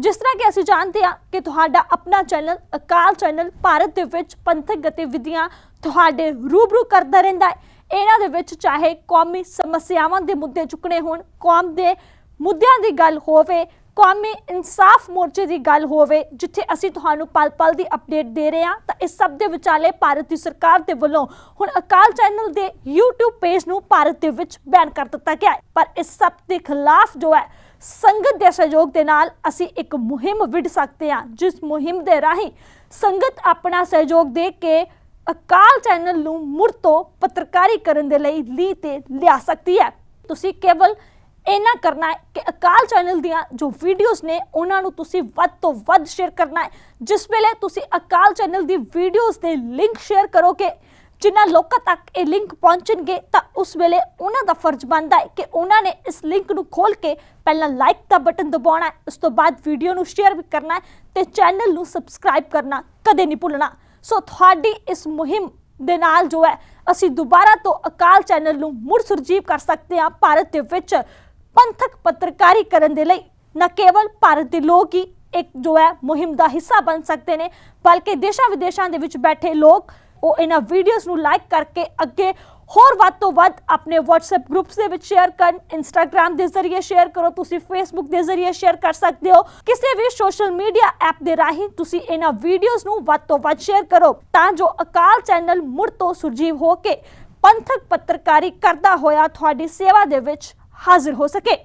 ਜਿਸ ਤਰ੍ਹਾਂ ਕਿ ਅਸੀਂ ਜਾਣਦੇ ਹਾਂ ਕਿ ਤੁਹਾਡਾ ਆਪਣਾ ਚੈਨਲ, ਅਕਾਲ ਚੈਨਲ ਭਾਰਤ ਦੇ ਵਿੱਚ ਪੰਥਕ ਗਤੀਵਿਧੀਆਂ ਤੁਹਾਡੇ ਰੂਬਰੂ ਕਰਦਾ ਰਹਿੰਦਾ ਹੈ। ਇਹਨਾਂ ਦੇ ਵਿੱਚ ਚਾਹੇ ਕੌਮੀ ਸਮੱਸਿਆਵਾਂ ਦੇ ਮੁੱਦੇ ਚੁੱਕਣੇ ਹੋਣ, ਕੌਮ ਦੇ ਮੁੱਦਿਆਂ ਦੀ ਗੱਲ ਹੋਵੇ, ਕੌਮੀ ਇਨਸਾਫ ਮੋਰਚੇ ਦੀ ਗੱਲ ਹੋਵੇ, ਜਿੱਥੇ ਅਸੀਂ ਤੁਹਾਨੂੰ ਪਲ-ਪਲ ਦੀ ਅਪਡੇਟ ਦੇ ਰਹੇ ਹਾਂ, ਤਾਂ ਇਸ ਸਭ ਦੇ ਵਿਚਾਲੇ ਭਾਰਤ ਦੀ ਸਰਕਾਰ ਦੇ ਵੱਲੋਂ ਹੁਣ ਅਕਾਲ ਚੈਨਲ ਦੇ YouTube ਪੇਜ ਨੂੰ ਭਾਰਤ ਦੇ ਵਿੱਚ ਬੈਨ ਕਰ ਦਿੱਤਾ ਗਿਆ ਹੈ। ਪਰ ਇਸ ਸਭ ਦੇ ਖਿਲਾਫ ਜੋ ਹੈ ਸੰਗਤ ਦੇ ਸਹਿਯੋਗ ਦੇ ਨਾਲ ਅਸੀਂ ਇੱਕ ਮੁਹਿੰਮ ਵਿੱਢ ਸਕਦੇ ਹਾਂ, ਜਿਸ ਮੁਹਿੰਮ ਦੇ ਰਾਹੀਂ ਸੰਗਤ ਆਪਣਾ ਸਹਿਯੋਗ ਦੇ ਕੇ ਅਕਾਲ ਚੈਨਲ ਨੂੰ ਮੁੜ ਤੋਂ ਪੱਤਰਕਾਰੀ ਕਰਨ ਦੇ ਲਈ ਲੀ ਤੇ ਲਿਆ ਸਕਦੀ ਹੈ। ਤੁਸੀਂ ਕੇਵਲ ਇਹਨਾਂ ਕਰਨਾ ਹੈ ਕਿ ਅਕਾਲ ਚੈਨਲ ਦੀਆਂ ਜੋ ਵੀਡੀਓਜ਼ ਨੇ, ਉਹਨਾਂ ਨੂੰ ਤੁਸੀਂ ਵੱਧ ਤੋਂ ਵੱਧ ਸ਼ੇਅਰ ਕਰਨਾ ਹੈ। ਜਿਸ ਵੇਲੇ ਤੁਸੀਂ ਅਕਾਲ ਚੈਨਲ ਦੀ ਵੀਡੀਓਜ਼ ਦੇ ਲਿੰਕ ਸ਼ੇਅਰ ਕਰੋਗੇ ਜਿਨ੍ਹਾਂ ਲੋਕਾਂ ਤੱਕ ਇਹ ਲਿੰਕ ਪਹੁੰਚਣਗੇ ਤਾਂ ਉਸ ਵੇਲੇ ਉਹਨਾਂ ਦਾ ਫਰਜ਼ ਬਣਦਾ ਹੈ ਕਿ ਉਹਨਾਂ ਨੇ ਇਸ ਲਿੰਕ ਨੂੰ ਖੋਲ ਕੇ ਪਹਿਲਾਂ ਲਾਈਕ ਦਾ ਬਟਨ ਦਬਾਉਣਾ ਉਸ ਤੋਂ ਬਾਅਦ ਵੀਡੀਓ ਨੂੰ ਸ਼ੇਅਰ ਵੀ ਕਰਨਾ ਹੈ ਤੇ ਚੈਨਲ ਨੂੰ ਸਬਸਕ੍ਰਾਈਬ ਕਰਨਾ ਕਦੇ ਨਹੀਂ ਭੁੱਲਣਾ। ਸੋ ਤੁਹਾਡੀ ਇਸ ਮੁਹਿੰਮ ਦੇ ਨਾਲ ਜੋ ਹੈ, ਅਸੀਂ ਦੁਬਾਰਾ ਤੋਂ ਅਕਾਲ ਚੈਨਲ ਨੂੰ ਮੁੜ ਸੁਰਜੀਵ ਕਰ ਸਕਦੇ ਹਾਂ ਭਾਰਤ ਦੇ ਵਿੱਚ ਪੰਥਕ ਪੱਤਰਕਾਰੀ ਕਰਨ ਦੇ ਲਈ। ਨਾ ਕੇਵਲ ਭਾਰਤ ਦੇ ਲੋਕ ਹੀ ਇੱਕ ਜੋ ਹੈ ਮੁਹਿੰਮ ਦਾ ਹਿੱਸਾ ਬਣ ਸਕਦੇ ਨੇ, ਬਲਕਿ ਦੇਸ਼ਾਂ ਵਿਦੇਸ਼ਾਂ ਦੇ ਵਿੱਚ ਬੈਠੇ ਲੋਕ ਉਹ ਇਹਨਾਂ ਵੀਡੀਓਜ਼ ਨੂੰ ਲਾਈਕ ਕਰਕੇ ਅੱਗੇ ਹੋਰ ਵੱਧ ਤੋਂ ਵੱਧ ਆਪਣੇ WhatsApp ਗਰੁੱਪਸ ਦੇ ਵਿੱਚ ਸ਼ੇਅਰ ਕਰਨ, Instagram ਦੇ ਜ਼ਰੀਏ ਸ਼ੇਅਰ ਕਰੋ, ਤੁਸੀਂ Facebook ਦੇ ਜ਼ਰੀਏ ਸ਼ੇਅਰ ਕਰ ਸਕਦੇ ਹੋ। ਕਿਸੇ ਵੀ ਸੋਸ਼ਲ ਮੀਡੀਆ ਐਪ ਦੇ ਰਾਹੀਂ ਤੁਸੀਂ ਇਹਨਾਂ ਵੀਡੀਓਜ਼ ਨੂੰ ਵੱਧ ਤੋਂ ਵੱਧ ਸ਼ੇਅਰ ਕਰੋ, ਤਾਂ ਜੋ ਅਕਾਲ ਚੈਨਲ ਮੁੜ ਤੋਂ ਸੁਰਜੀਵ ਹੋ ਕੇ ਪੰਥਕ ਪੱਤਰਕਾਰੀ ਕਰਦਾ ਹੋਇਆ ਤੁਹਾਡੀ ਸੇਵਾ ਦੇ ਵਿੱਚ ਹਾਜ਼ਰ ਹੋ ਸਕੇ।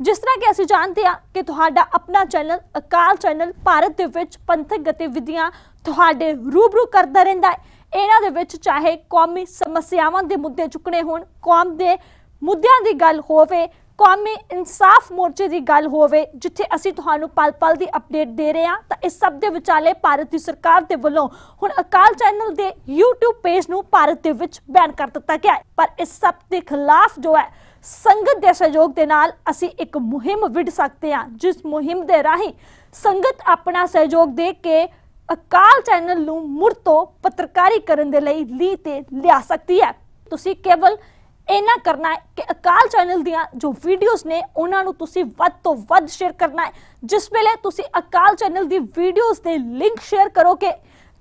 ਜਿਸ ਤਰ੍ਹਾਂ ਕਿ ਅਸੀਂ ਜਾਣਦੇ ਹਾਂ ਕਿ ਤੁਹਾਡਾ ਆਪਣਾ ਚੈਨਲ, ਅਕਾਲ ਚੈਨਲ ਭਾਰਤ ਦੇ ਵਿੱਚ ਪੰਥਕ ਗਤੀਵਿਧੀਆਂ ਤੁਹਾਡੇ ਰੂਬਰੂ ਕਰਦਾ ਰਹਿੰਦਾ ਹੈ। ਇਹਨਾਂ ਦੇ ਵਿੱਚ ਚਾਹੇ ਕੌਮੀ ਸਮੱਸਿਆਵਾਂ ਦੇ ਮੁੱਦੇ ਚੁੱਕਣੇ ਹੋਣ, ਕੌਮ ਦੇ ਮੁੱਦਿਆਂ ਦੀ ਗੱਲ ਹੋਵੇ, ਕੌਮੀ ਇਨਸਾਫ ਮੋਰਚੇ ਦੀ ਗੱਲ ਹੋਵੇ, ਜਿੱਥੇ ਅਸੀਂ ਤੁਹਾਨੂੰ ਪਲ-ਪਲ ਦੀ ਅਪਡੇਟ ਦੇ ਰਹੇ ਹਾਂ, ਤਾਂ ਇਸ ਸਭ ਦੇ ਵਿਚਾਲੇ ਭਾਰਤ ਦੀ ਸਰਕਾਰ ਦੇ ਵੱਲੋਂ ਹੁਣ ਅਕਾਲ ਚੈਨਲ ਦੇ YouTube ਪੇਜ ਨੂੰ ਭਾਰਤ ਦੇ ਵਿੱਚ ਬੈਨ ਕਰ ਦਿੱਤਾ ਗਿਆ ਹੈ। ਪਰ ਇਸ ਸਭ ਦੇ ਖਿਲਾਫ ਜੋ ਹੈ ਸੰਗਤ ਦੇ ਸਹਿਯੋਗ ਦੇ ਨਾਲ ਅਸੀਂ ਇੱਕ ਮੁਹਿੰਮ ਵਿੱਢ ਸਕਦੇ ਹਾਂ, ਜਿਸ ਮੁਹਿੰਮ ਦੇ ਰਾਹੀਂ ਸੰਗਤ ਆਪਣਾ ਸਹਿਯੋਗ ਦੇ ਕੇ ਅਕਾਲ ਚੈਨਲ ਨੂੰ ਮੁੜ ਤੋਂ ਪੱਤਰਕਾਰੀ ਕਰਨ ਦੇ ਲਈ ਲੀ ਤੇ ਲਿਆ ਸਕਦੀ ਹੈ। ਤੁਸੀਂ ਕੇਵਲ ਇਹਨਾਂ ਕਰਨਾ ਹੈ ਕਿ ਅਕਾਲ ਚੈਨਲ ਦੀਆਂ ਜੋ ਵੀਡੀਓਜ਼ ਨੇ, ਉਹਨਾਂ ਨੂੰ ਤੁਸੀਂ ਵੱਧ ਤੋਂ ਵੱਧ ਸ਼ੇਅਰ ਕਰਨਾ ਹੈ। ਜਿਸ ਵੇਲੇ ਤੁਸੀਂ ਅਕਾਲ ਚੈਨਲ ਦੀ ਵੀਡੀਓਜ਼ ਦੇ ਲਿੰਕ ਸ਼ੇਅਰ ਕਰੋਗੇ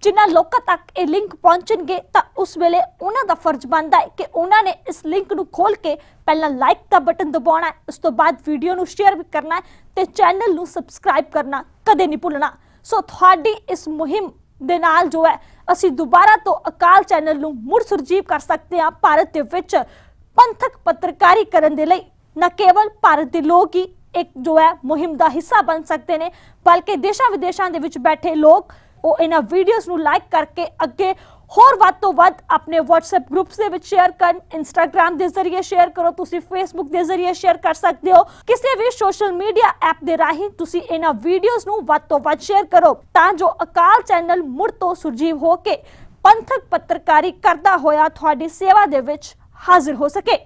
ਜਿਨ੍ਹਾਂ ਲੋਕਾਂ ਤੱਕ ਇਹ ਲਿੰਕ ਪਹੁੰਚਣਗੇ ਤਾਂ ਉਸ ਵੇਲੇ ਉਹਨਾਂ ਦਾ ਫਰਜ਼ ਬਣਦਾ ਹੈ ਕਿ ਉਹਨਾਂ ਨੇ ਇਸ ਲਿੰਕ ਨੂੰ ਖੋਲ ਕੇ ਪਹਿਲਾਂ ਲਾਈਕ ਦਾ ਬਟਨ ਦਬਾਉਣਾ ਹੈ। ਉਸ ਤੋਂ ਬਾਅਦ ਵੀਡੀਓ ਨੂੰ ਸ਼ੇਅਰ ਵੀ ਕਰਨਾ ਹੈ ਤੇ ਚੈਨਲ ਨੂੰ ਸਬਸਕ੍ਰਾਈਬ ਕਰਨਾ ਕਦੇ ਨਹੀਂ ਭੁੱਲਣਾ। ਸੋ ਤੁਹਾਡੀ ਇਸ ਮੁਹਿੰਮ ਦੇ ਨਾਲ ਜੋ ਹੈ, ਅਸੀਂ ਦੁਬਾਰਾ ਤੋਂ ਅਕਾਲ ਚੈਨਲ ਨੂੰ ਮੁੜ ਸੁਰਜੀਵ ਕਰ ਸਕਦੇ ਹਾਂ ਭਾਰਤ ਦੇ ਵਿੱਚ ਪੰਥਕ ਪੱਤਰਕਾਰੀ ਕਰਨ ਦੇ ਲਈ। ਨਾ ਕੇਵਲ ਭਾਰਤ ਦੇ ਲੋਕ ਹੀ ਇੱਕ ਜੋ ਹੈ ਮੁਹਿੰਮ ਦਾ ਹਿੱਸਾ ਬਣ ਸਕਦੇ ਨੇ, ਬਲਕਿ ਦੇਸ਼ਾਂ ਵਿਦੇਸ਼ਾਂ ਦੇ ਵਿੱਚ ਬੈਠੇ ਲੋਕ ਉਹ ਇਹਨਾਂ ਵੀਡੀਓਜ਼ ਨੂੰ ਲਾਈਕ ਕਰਕੇ ਅੱਗੇ ਹੋਰ ਵੱਧ ਤੋਂ ਵੱਧ ਆਪਣੇ WhatsApp ਗਰੁੱਪਸ ਦੇ ਵਿੱਚ ਸ਼ੇਅਰ ਕਰਨ, Instagram ਦੇ ਜ਼ਰੀਏ ਸ਼ੇਅਰ ਕਰੋ, ਤੁਸੀਂ Facebook ਦੇ ਜ਼ਰੀਏ ਸ਼ੇਅਰ ਕਰ ਸਕਦੇ ਹੋ। ਕਿਸੇ ਵੀ ਸੋਸ਼ਲ ਮੀਡੀਆ ਐਪ ਦੇ ਰਾਹੀਂ ਤੁਸੀਂ ਇਹਨਾਂ ਵੀਡੀਓਜ਼ ਨੂੰ ਵੱਧ ਤੋਂ ਵੱਧ ਸ਼ੇਅਰ ਕਰੋ, ਤਾਂ ਜੋ ਅਕਾਲ ਚੈਨਲ ਮੁੜ ਤੋਂ ਸੁਰਜੀਵ ਹੋ ਕੇ ਪੰਥਕ ਪੱਤਰਕਾਰੀ ਕਰਦਾ ਹੋਇਆ ਤੁਹਾਡੀ ਸੇਵਾ ਦੇ ਵਿੱਚ ਹਾਜ਼ਰ ਹੋ ਸਕੇ।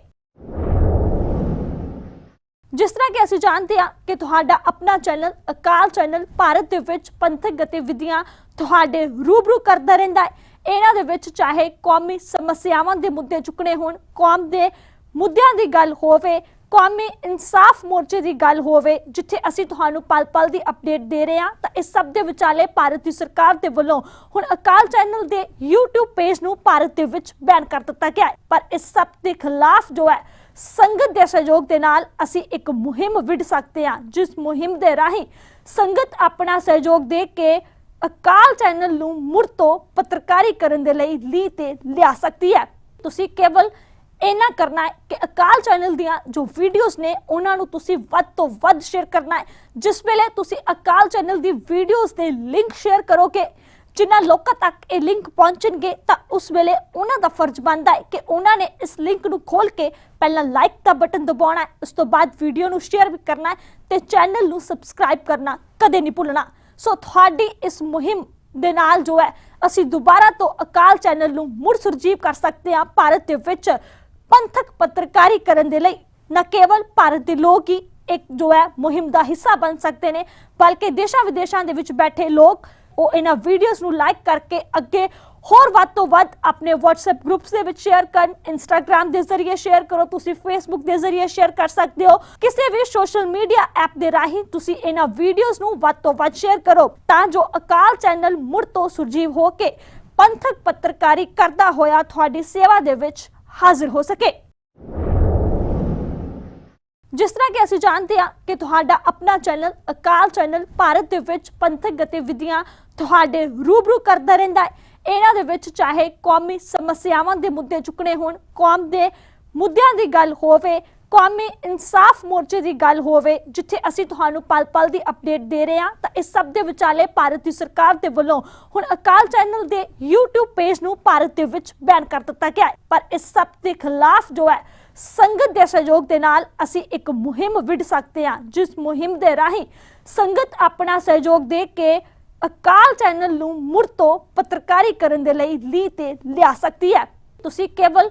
ਜਿਸ ਤਰ੍ਹਾਂ ਕਿ ਅਸੀਂ ਜਾਣਦੇ ਹਾਂ ਕਿ ਤੁਹਾਡਾ ਆਪਣਾ ਚੈਨਲ, ਅਕਾਲ ਚੈਨਲ ਭਾਰਤ ਦੇ ਵਿੱਚ ਪੰਥਕ ਗਤੀਵਿਧੀਆਂ ਤੁਹਾਡੇ ਰੂਬਰੂ ਕਰਦਾ ਰਹਿੰਦਾ ਹੈ। ਇਹਨਾਂ ਦੇ ਵਿੱਚ ਚਾਹੇ ਕੌਮੀ ਸਮੱਸਿਆਵਾਂ ਦੇ ਮੁੱਦੇ ਚੁੱਕਣੇ ਹੋਣ, ਕੌਮ ਦੇ ਮੁੱਦਿਆਂ ਦੀ ਗੱਲ ਹੋਵੇ, ਕੌਮੀ ਇਨਸਾਫ ਮੋਰਚੇ ਦੀ ਗੱਲ ਹੋਵੇ, ਜਿੱਥੇ ਅਸੀਂ ਤੁਹਾਨੂੰ ਪਲ-ਪਲ ਦੀ ਅਪਡੇਟ ਦੇ ਰਹੇ ਹਾਂ, ਤਾਂ ਇਸ ਸਭ ਦੇ ਵਿਚਾਲੇ ਭਾਰਤ ਦੀ ਸਰਕਾਰ ਦੇ ਵੱਲੋਂ ਹੁਣ ਅਕਾਲ ਚੈਨਲ ਦੇ YouTube ਪੇਜ ਨੂੰ ਭਾਰਤ ਦੇ ਵਿੱਚ ਬੈਨ ਕਰ ਦਿੱਤਾ ਗਿਆ ਹੈ। ਪਰ ਇਸ ਸਭ ਦੇ ਖਿਲਾਫ ਜੋ ਹੈ ਸੰਗਤ ਦੇ ਸਹਿਯੋਗ ਦੇ ਨਾਲ ਅਸੀਂ ਇੱਕ ਮੁਹਿੰਮ ਵਿੱਢ ਸਕਦੇ ਹਾਂ, ਜਿਸ ਮੁਹਿੰਮ ਦੇ ਰਾਹੀਂ ਸੰਗਤ ਆਪਣਾ ਸਹਿਯੋਗ ਦੇ ਕੇ ਅਕਾਲ ਚੈਨਲ ਨੂੰ ਮੁੜ ਤੋਂ ਪੱਤਰਕਾਰੀ ਕਰਨ ਦੇ ਲਈ ਲੀ ਤੇ ਲਿਆ ਸਕਦੀ ਹੈ। ਤੁਸੀਂ ਕੇਵਲ ਇਹਨਾਂ ਕਰਨਾ ਹੈ ਕਿ ਅਕਾਲ ਚੈਨਲ ਦੀਆਂ ਜੋ ਵੀਡੀਓਜ਼ ਨੇ, ਉਹਨਾਂ ਨੂੰ ਤੁਸੀਂ ਵੱਧ ਤੋਂ ਵੱਧ ਸ਼ੇਅਰ ਕਰਨਾ ਹੈ। ਜਿਸ ਵੇਲੇ ਤੁਸੀਂ ਅਕਾਲ ਚੈਨਲ ਦੀ ਵੀਡੀਓਜ਼ ਦੇ ਲਿੰਕ ਸ਼ੇਅਰ ਕਰੋਗੇ ਜਿਨ੍ਹਾਂ ਲੋਕਾਂ ਤੱਕ ਇਹ ਲਿੰਕ ਪਹੁੰਚਣਗੇ, ਤਾਂ ਉਸ ਵੇਲੇ ਉਹਨਾਂ ਦਾ ਫਰਜ਼ ਬਣਦਾ ਹੈ ਕਿ ਉਹਨਾਂ ਨੇ ਇਸ ਲਿੰਕ ਨੂੰ ਖੋਲ ਕੇ ਪਹਿਲਾਂ ਲਾਈਕ ਦਾ ਬਟਨ ਦਬਾਉਣਾ ਹੈ, ਉਸ ਤੋਂ ਬਾਅਦ ਵੀਡੀਓ ਨੂੰ ਸ਼ੇਅਰ ਵੀ ਕਰਨਾ ਹੈ ਤੇ ਚੈਨਲ ਨੂੰ ਸਬਸਕ੍ਰਾਈਬ ਕਰਨਾ ਕਦੇ ਨਹੀਂ ਭੁੱਲਣਾ। ਸੋ ਤੁਹਾਡੀ ਇਸ ਮੁਹਿੰਮ ਦੇ ਨਾਲ ਜੋ ਹੈ, ਅਸੀਂ ਦੁਬਾਰਾ ਤੋਂ ਅਕਾਲ ਚੈਨਲ ਨੂੰ ਮੁੜ ਸੁਰਜੀਵ ਕਰ ਸਕਦੇ ਹਾਂ ਭਾਰਤ ਦੇ ਵਿੱਚ ਪੰਥਕ ਪੱਤਰਕਾਰੀ ਕਰਨ ਦੇ ਲਈ। ਨਾ ਕੇਵਲ ਭਾਰਤ ਦੇ ਲੋਕ ਹੀ ਇੱਕ ਜੋ ਹੈ ਮੁਹਿੰਮ ਦਾ ਹਿੱਸਾ ਬਣ ਸਕਦੇ ਨੇ, ਬਲਕਿ ਦੇਸ਼ਾਂ ਵਿਦੇਸ਼ਾਂ ਦੇ ਵਿੱਚ ਬੈਠੇ ਲੋਕ ਉਹ ਇਹਨਾਂ ਵੀਡੀਓਜ਼ ਨੂੰ ਲਾਈਕ ਕਰਕੇ ਅੱਗੇ ਹੋਰ ਵੱਧ ਤੋਂ ਵੱਧ ਆਪਣੇ WhatsApp ਗਰੁੱਪਸ ਦੇ ਵਿੱਚ ਸ਼ੇਅਰ ਕਰਨ, Instagram ਦੇ ਜ਼ਰੀਏ ਸ਼ੇਅਰ ਕਰੋ, ਤੁਸੀਂ Facebook ਦੇ ਜ਼ਰੀਏ ਸ਼ੇਅਰ ਕਰ ਸਕਦੇ ਹੋ। ਕਿਸੇ ਵੀ ਸੋਸ਼ਲ ਮੀਡੀਆ ਐਪ ਦੇ ਰਾਹੀਂ ਤੁਸੀਂ ਇਹਨਾਂ ਵੀਡੀਓਜ਼ ਨੂੰ ਵੱਧ ਤੋਂ ਵੱਧ ਸ਼ੇਅਰ ਕਰੋ, ਤਾਂ ਜੋ ਅਕਾਲ ਚੈਨਲ ਮੁੜ ਤੋਂ ਸੁਰਜੀਵ ਹੋ ਕੇ ਪੰਥਕ ਪੱਤਰਕਾਰੀ ਕਰਦਾ ਹੋਇਆ ਤੁਹਾਡੀ ਸੇਵਾ ਦੇ ਵਿੱਚ ਹਾਜ਼ਰ ਹੋ ਸਕੇ। ਜਿਸ ਤਰ੍ਹਾਂ ਕਿ ਅਸੀਂ ਜਾਣਦੇ ਹਾਂ ਕਿ ਤੁਹਾਡਾ ਆਪਣਾ ਚੈਨਲ, ਅਕਾਲ ਚੈਨਲ ਭਾਰਤ ਦੇ ਵਿੱਚ ਪੰਥਕ ਗਤੀਵਿਧੀਆਂ ਤੁਹਾਡੇ ਰੂਬਰੂ ਕਰਦਾ ਰਹਿੰਦਾ ਹੈ। ਇਹਨਾਂ ਦੇ ਵਿੱਚ ਚਾਹੇ ਕੌਮੀ ਸਮੱਸਿਆਵਾਂ ਦੇ ਮੁੱਦੇ ਚੁੱਕਣੇ ਹੋਣ, ਕੌਮ ਦੇ ਮੁੱਦਿਆਂ ਦੀ ਗੱਲ ਹੋਵੇ, ਕੌਮੀ ਇਨਸਾਫ ਮੋਰਚੇ ਦੀ ਗੱਲ ਹੋਵੇ, ਜਿੱਥੇ ਅਸੀਂ ਤੁਹਾਨੂੰ ਪਲ-ਪਲ ਦੀ ਅਪਡੇਟ ਦੇ ਰਹੇ ਹਾਂ, ਤਾਂ ਇਸ ਸਭ ਦੇ ਵਿਚਾਲੇ ਭਾਰਤ ਦੀ ਸਰਕਾਰ ਦੇ ਵੱਲੋਂ ਹੁਣ ਅਕਾਲ ਚੈਨਲ ਦੇ YouTube ਪੇਜ ਨੂੰ ਭਾਰਤ ਦੇ ਵਿੱਚ ਬੈਨ ਕਰ ਦਿੱਤਾ ਗਿਆ ਹੈ। ਪਰ ਇਸ ਸਭ ਦੇ ਖਿਲਾਫ ਜੋ ਹੈ ਸੰਗਤ ਦੇ ਸਹਿਯੋਗ ਦੇ ਨਾਲ ਅਸੀਂ ਇੱਕ ਮੁਹਿੰਮ ਵਿੱਢ ਸਕਦੇ ਹਾਂ, ਜਿਸ ਮੁਹਿੰਮ ਦੇ ਰਾਹੀਂ ਸੰਗਤ ਆਪਣਾ ਸਹਿਯੋਗ ਦੇ ਕੇ ਅਕਾਲ ਚੈਨਲ ਨੂੰ ਮੁੜ ਤੋਂ ਪੱਤਰਕਾਰੀ ਕਰਨ ਦੇ ਲਈ ਲੀ ਤੇ ਲਿਆ ਸਕਦੀ ਹੈ। ਤੁਸੀਂ ਕੇਵਲ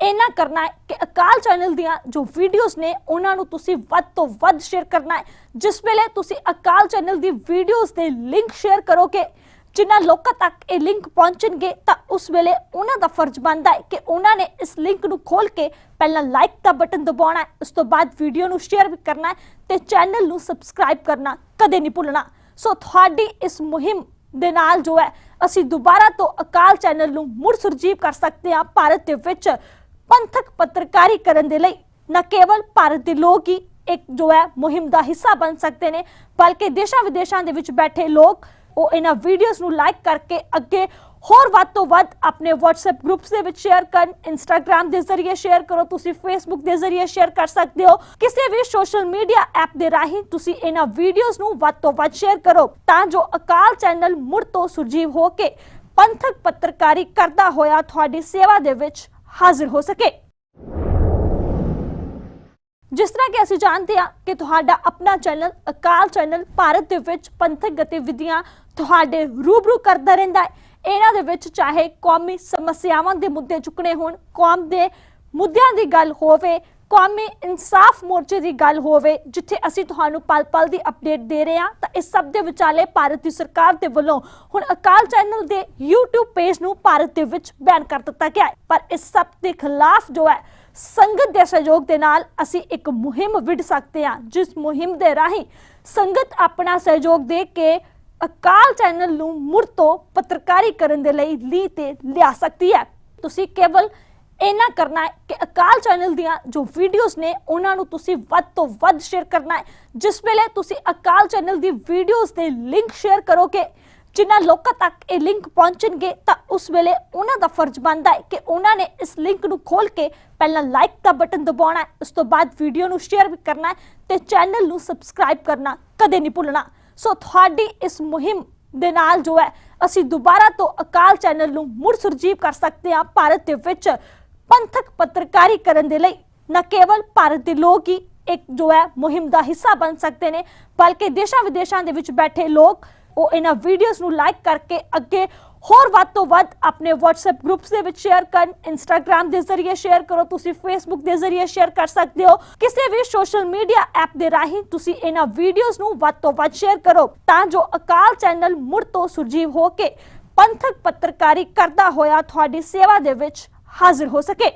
ਇਹਨਾਂ ਕਰਨਾ ਹੈ ਕਿ ਅਕਾਲ ਚੈਨਲ ਦੀਆਂ ਜੋ ਵੀਡੀਓਜ਼ ਨੇ, ਉਹਨਾਂ ਨੂੰ ਤੁਸੀਂ ਵੱਧ ਤੋਂ ਵੱਧ ਸ਼ੇਅਰ ਕਰਨਾ ਹੈ। ਜਿਸ ਵੇਲੇ ਤੁਸੀਂ ਅਕਾਲ ਚੈਨਲ ਦੀ ਵੀਡੀਓਜ਼ ਦੇ ਲਿੰਕ ਸ਼ੇਅਰ ਕਰੋਗੇ ਜਿਨ੍ਹਾਂ ਲੋਕਾਂ ਤੱਕ ਇਹ ਲਿੰਕ ਪਹੁੰਚਣਗੇ ਤਾਂ ਉਸ ਵੇਲੇ ਉਹਨਾਂ ਦਾ ਫਰਜ਼ ਬਣਦਾ ਹੈ ਕਿ ਉਹਨਾਂ ਨੇ ਇਸ ਲਿੰਕ ਨੂੰ ਖੋਲ ਕੇ ਪਹਿਲਾਂ ਲਾਈਕ ਦਾ ਬਟਨ ਦਬਾਉਣਾ ਹੈ। ਉਸ ਤੋਂ ਬਾਅਦ ਵੀਡੀਓ ਨੂੰ ਸ਼ੇਅਰ ਵੀ ਕਰਨਾ ਹੈ ਤੇ ਚੈਨਲ ਨੂੰ ਸਬਸਕ੍ਰਾਈਬ ਕਰਨਾ ਕਦੇ ਨਹੀਂ ਭੁੱਲਣਾ। ਸੋ ਤੁਹਾਡੀ ਇਸ ਮੁਹਿੰਮ ਦੇ ਨਾਲ ਜੋ ਹੈ, ਅਸੀਂ ਦੁਬਾਰਾ ਤੋਂ ਅਕਾਲ ਚੈਨਲ ਨੂੰ ਮੁੜ ਸੁਰਜੀਵ ਕਰ ਸਕਦੇ ਹਾਂ ਭਾਰਤ ਦੇ ਵਿੱਚ ਪੰਥਕ ਪੱਤਰਕਾਰੀ ਕਰਨ ਦੇ ਲਈ। ਨਾ ਕੇਵਲ ਭਾਰਤ ਦੇ ਲੋਕ ਹੀ ਇੱਕ ਜੋ ਹੈ ਮੁਹਿੰਮ ਦਾ ਹਿੱਸਾ ਬਣ ਸਕਦੇ ਨੇ, ਬਲਕਿ ਦੇਸ਼ਾਂ ਵਿਦੇਸ਼ਾਂ ਦੇ ਵਿੱਚ ਬੈਠੇ ਲੋਕ ਉਹ ਇਹਨਾਂ ਵੀਡੀਓਜ਼ ਨੂੰ ਲਾਈਕ ਕਰਕੇ ਅੱਗੇ ਹੋਰ ਵੱਧ ਤੋਂ ਵੱਧ ਆਪਣੇ WhatsApp ਗਰੁੱਪਸ ਦੇ ਵਿੱਚ ਸ਼ੇਅਰ ਕਰਨ, Instagram ਦੇ ਜ਼ਰੀਏ ਸ਼ੇਅਰ ਕਰੋ, ਤੁਸੀਂ Facebook ਦੇ ਜ਼ਰੀਏ ਸ਼ੇਅਰ ਕਰ ਸਕਦੇ ਹੋ। ਕਿਸੇ ਵੀ ਸੋਸ਼ਲ ਮੀਡੀਆ ਐਪ ਦੇ ਰਾਹੀਂ ਤੁਸੀਂ ਇਹਨਾਂ ਵੀਡੀਓਜ਼ ਨੂੰ ਵੱਧ ਤੋਂ ਵੱਧ ਸ਼ੇਅਰ ਕਰੋ, ਤਾਂ ਜੋ ਅਕਾਲ ਚੈਨਲ ਮੁੜ ਤੋਂ ਸੁਰਜੀਵ ਹੋ ਕੇ ਪੰਥਕ ਪੱਤਰਕਾਰੀ ਕਰਦਾ ਹੋਇਆ ਤੁਹਾਡੀ ਸੇਵਾ ਦੇ ਵਿੱਚ ਹਾਜ਼ਰ ਹੋ ਸਕੇ। ਜਿਸ ਤਰ੍ਹਾਂ ਕਿ ਅਸੀਂ ਜਾਣਦੇ ਹਾਂ ਕਿ ਤੁਹਾਡਾ ਆਪਣਾ ਚੈਨਲ ਅਕਾਲ ਚੈਨਲ ਭਾਰਤ ਦੇ ਵਿੱਚ ਪੰਥਕ ਗਤੀਵਿਧੀਆਂ ਤੁਹਾਡੇ ਰੂਬਰੂ ਕਰਦਾ ਰਹਿੰਦਾ ਹੈ। ਇਹਨਾਂ ਦੇ ਵਿੱਚ ਚਾਹੇ ਕੌਮੀ ਸਮੱਸਿਆਵਾਂ ਦੇ ਮੁੱਦੇ ਚੁੱਕਣੇ ਹੋਣ, ਕੌਮ ਦੇ ਮੁੱਦਿਆਂ ਦੀ ਗੱਲ ਹੋਵੇ, ਕੌਮੀ ਇਨਸਾਫ ਮੋਰਚੇ ਦੀ ਗੱਲ ਹੋਵੇ, ਜਿੱਥੇ ਅਸੀਂ ਤੁਹਾਨੂੰ ਪਲ-ਪਲ ਦੀ ਅਪਡੇਟ ਦੇ ਰਹੇ ਹਾਂ, ਤਾਂ ਇਸ ਸਭ ਦੇ ਵਿਚਾਲੇ ਭਾਰਤ ਦੀ ਸਰਕਾਰ ਦੇ ਵੱਲੋਂ ਹੁਣ ਅਕਾਲ ਚੈਨਲ ਦੇ YouTube ਪੇਜ ਨੂੰ ਭਾਰਤ ਦੇ ਵਿੱਚ ਬੈਨ ਕਰ ਦਿੱਤਾ ਗਿਆ ਹੈ। ਪਰ ਇਸ ਸਭ ਦੇ ਖਿਲਾਫ ਜੋ ਹੈ, ਸੰਗਤ ਦੇ ਸਹਿਯੋਗ ਦੇ ਨਾਲ ਅਸੀਂ ਇੱਕ ਮੁਹਿੰਮ ਵਿੱਢ ਸਕਦੇ ਹਾਂ, ਜਿਸ ਮੁਹਿੰਮ ਦੇ ਰਾਹੀਂ ਸੰਗਤ ਆਪਣਾ ਸਹਿਯੋਗ ਦੇ ਕੇ ਅਕਾਲ ਚੈਨਲ ਨੂੰ ਮੁੜ ਤੋਂ ਪੱਤਰਕਾਰੀ ਕਰਨ ਦੇ ਲਈ ਲੀ ਤੇ ਲਿਆ ਸਕਦੀ ਹੈ। ਤੁਸੀਂ ਕੇਵਲ ਇਹਨਾਂ ਕਰਨਾ ਹੈ ਕਿ ਅਕਾਲ ਚੈਨਲ ਦੀਆਂ ਜੋ ਵੀਡੀਓਜ਼ ਨੇ, ਉਹਨਾਂ ਨੂੰ ਤੁਸੀਂ ਵੱਧ ਤੋਂ ਵੱਧ ਸ਼ੇਅਰ ਕਰਨਾ ਹੈ। ਜਿਸ ਵੇਲੇ ਤੁਸੀਂ ਅਕਾਲ ਚੈਨਲ ਦੀ ਵੀਡੀਓਜ਼ ਦੇ ਲਿੰਕ ਸ਼ੇਅਰ ਕਰੋਗੇ ਜਿਨ੍ਹਾਂ ਲੋਕਾਂ ਤੱਕ ਇਹ ਲਿੰਕ ਪਹੁੰਚਣਗੇ, ਤਾਂ ਉਸ ਵੇਲੇ ਉਹਨਾਂ ਦਾ ਫਰਜ਼ ਬਣਦਾ ਹੈ ਕਿ ਉਹਨਾਂ ਨੇ ਇਸ ਲਿੰਕ ਨੂੰ ਖੋਲ ਕੇ ਪਹਿਲਾਂ ਲਾਈਕ ਦਾ ਬਟਨ ਦਬਾਉਣਾ ਹੈ, ਉਸ ਤੋਂ ਬਾਅਦ ਵੀਡੀਓ ਨੂੰ ਸ਼ੇਅਰ ਵੀ ਕਰਨਾ ਹੈ ਤੇ ਚੈਨਲ ਨੂੰ ਸਬਸਕ੍ਰਾਈਬ ਕਰਨਾ ਕਦੇ ਨਹੀਂ ਭੁੱਲਣਾ। ਸੋ ਤੁਹਾਡੀ ਇਸ ਮੁਹਿੰਮ ਦੇ ਨਾਲ ਜੋ ਹੈ, ਅਸੀਂ ਦੁਬਾਰਾ ਤੋਂ ਅਕਾਲ ਚੈਨਲ ਨੂੰ ਮੁੜ ਸੁਰਜੀਵ ਕਰ ਸਕਦੇ ਹਾਂ ਭਾਰਤ ਦੇ ਵਿੱਚ ਪੰਥਕ ਪੱਤਰਕਾਰੀ ਕਰਨ ਦੇ ਲਈ। ਨਾ ਕੇਵਲ ਭਾਰਤ ਦੇ ਲੋਕ ਹੀ ਇੱਕ ਜੋ ਹੈ, ਮੁਹਿੰਮ ਦਾ ਹਿੱਸਾ ਬਣ ਸਕਦੇ ਨੇ, ਬਲਕਿ ਦੇਸ਼ਾਂ ਵਿਦੇਸ਼ਾਂ ਦੇ ਵਿੱਚ ਬੈਠੇ ਲੋਕ, ਉਹ ਇਹਨਾਂ ਵੀਡੀਓਜ਼ ਨੂੰ ਲਾਈਕ ਕਰਕੇ ਅੱਗੇ ਹੋਰ ਵੱਧ ਤੋਂ ਵੱਧ ਆਪਣੇ WhatsApp ਗਰੁੱਪਸ ਦੇ ਵਿੱਚ ਸ਼ੇਅਰ ਕਰਨ, Instagram ਦੇ ਜ਼ਰੀਏ ਸ਼ੇਅਰ ਕਰੋ, ਤੁਸੀਂ Facebook ਦੇ ਜ਼ਰੀਏ ਸ਼ੇਅਰ ਕਰ ਸਕਦੇ ਹੋ। ਕਿਸੇ ਵੀ ਸੋਸ਼ਲ ਮੀਡੀਆ ਐਪ ਦੇ ਰਾਹੀਂ ਤੁਸੀਂ ਇਹਨਾਂ ਵੀਡੀਓਜ਼ ਨੂੰ ਵੱਧ ਤੋਂ ਵੱਧ ਸ਼ੇਅਰ ਕਰੋ, ਤਾਂ ਜੋ ਅਕਾਲ ਚੈਨਲ ਮੁੜ ਤੋਂ ਸੁਰਜੀਵ ਹੋ ਕੇ ਪੰਥਕ ਪੱਤਰਕਾਰੀ ਕਰਦਾ ਹੋਇਆ ਤੁਹਾਡੀ ਸੇਵਾ ਦੇ ਵਿੱਚ ਹਾਜ਼ਰ ਹੋ ਸਕੇ।